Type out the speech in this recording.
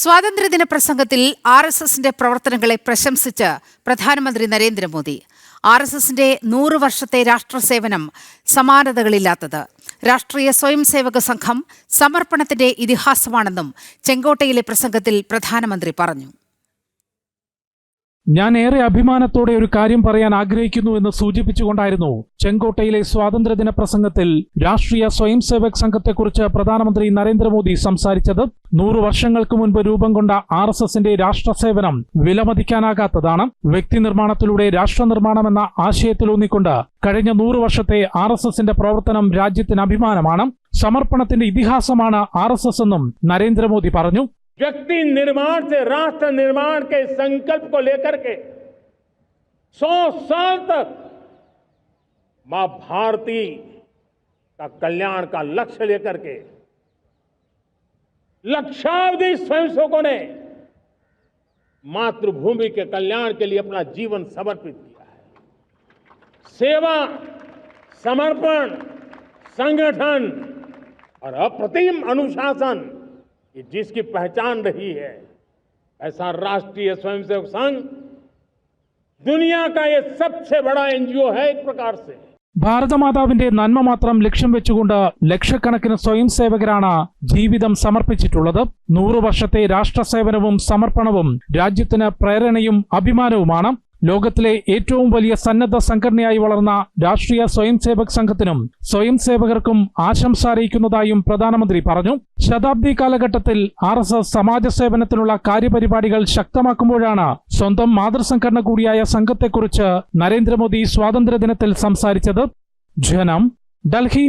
സ്വാതന്ത്ര്യദിന പ്രസംഗത്തിൽ R S എസിന്റെ പ്രവർത്തനങ്ങളെ പ്രശംസിച്ച് പ്രധാനമന്ത്രി നരേന്ദ്രമോദി. ആർ എസ് എസിന്റെ നൂറ് വർഷത്തെ രാഷ്ട്രസേവനം സമാനതകളില്ലാത്തത്. രാഷ്ട്രീയ സ്വയം സേവക സംഘം സമർപ്പണത്തിന്റെ ഇതിഹാസമാണെന്നും ചെങ്കോട്ടയിലെ പ്രസംഗത്തിൽ പ്രധാനമന്ത്രി പറഞ്ഞു. ഞാൻ ഏറെ അഭിമാനത്തോടെ ഒരു കാര്യം പറയാൻ ആഗ്രഹിക്കുന്നു എന്ന് സൂചിപ്പിച്ചുകൊണ്ടായിരുന്നു ചെങ്കോട്ടയിലെ സ്വാതന്ത്ര്യദിന പ്രസംഗത്തിൽ രാഷ്ട്രീയ സ്വയം സേവക് സംഘത്തെക്കുറിച്ച് പ്രധാനമന്ത്രി നരേന്ദ്രമോദി സംസാരിച്ചത് നൂറു വർഷങ്ങൾക്ക് മുൻപ് രൂപം കൊണ്ട ആർ എസ് എസിന്റെ രാഷ്ട്രസേവനം വിലമതിക്കാനാകാത്തതാണ്. വ്യക്തി നിർമ്മാണത്തിലൂടെ രാഷ്ട്ര നിർമ്മാണം എന്ന ആശയത്തിലൂന്നിക്കൊണ്ട് കഴിഞ്ഞ നൂറു വർഷത്തെ ആർ എസ് എസിന്റെ പ്രവർത്തനം രാജ്യത്തിന് അഭിമാനമാണ്. സമർപ്പണത്തിന്റെ ഇതിഹാസമാണ് ആർ എസ് എസ് എന്നും നരേന്ദ്രമോദി പറഞ്ഞു. व्यक्ति निर्माण से, राष्ट्र निर्माण के संकल्प को लेकर के सौ साल तक माँ भारती का कल्याण का लक्ष्य लेकर के लक्षावधि स्वयंसेवकों ने मातृभूमि के कल्याण के लिए अपना जीवन समर्पित किया है। सेवा, समर्पण, संगठन और अप्रतिम अनुशासन ये जिसकी पहचान रही है ऐसा राष्ट्रीय स्वयंसेवक संघ दुनिया का ये सबसे बड़ा एनजीओ है एक प्रकार से ഭാരതമാതാവിന്റെ നന്മ മാത്രം ലക്ഷ്യം വെച്ചുകൊണ്ട് ലക്ഷക്കണക്കിന് സ്വയം സേവകരാണ് ജീവിതം സമർപ്പിച്ചിട്ടുള്ളത് നൂറു വർഷത്തെ രാഷ്ട്രസേവനവും സമർപ്പണവും രാജ്യത്തിന് പ്രേരണയും അഭിമാനവുമാണ് ലോകത്തിലെ ഏറ്റവും വലിയ സന്നദ്ധ സംഘടനയായി വളർന്ന രാഷ്ട്രീയ സ്വയം സേവക് സംഘത്തിനും സ്വയം സേവകർക്കും ആശംസ അറിയിക്കുന്നതായും പ്രധാനമന്ത്രി പറഞ്ഞു. ശതാബ്ദി കാലഘട്ടത്തിൽ ആർ എസ് എസ് സമാജ സേവനത്തിനുള്ള കാര്യപരിപാടികൾ ശക്തമാക്കുമ്പോഴാണ് സ്വന്തം മാതൃസംഘടന കൂടിയായ സംഘത്തെക്കുറിച്ച് നരേന്ദ്രമോദി സ്വാതന്ത്ര്യദിനത്തിൽ സംസാരിച്ചത്. ജനം ഡൽഹി.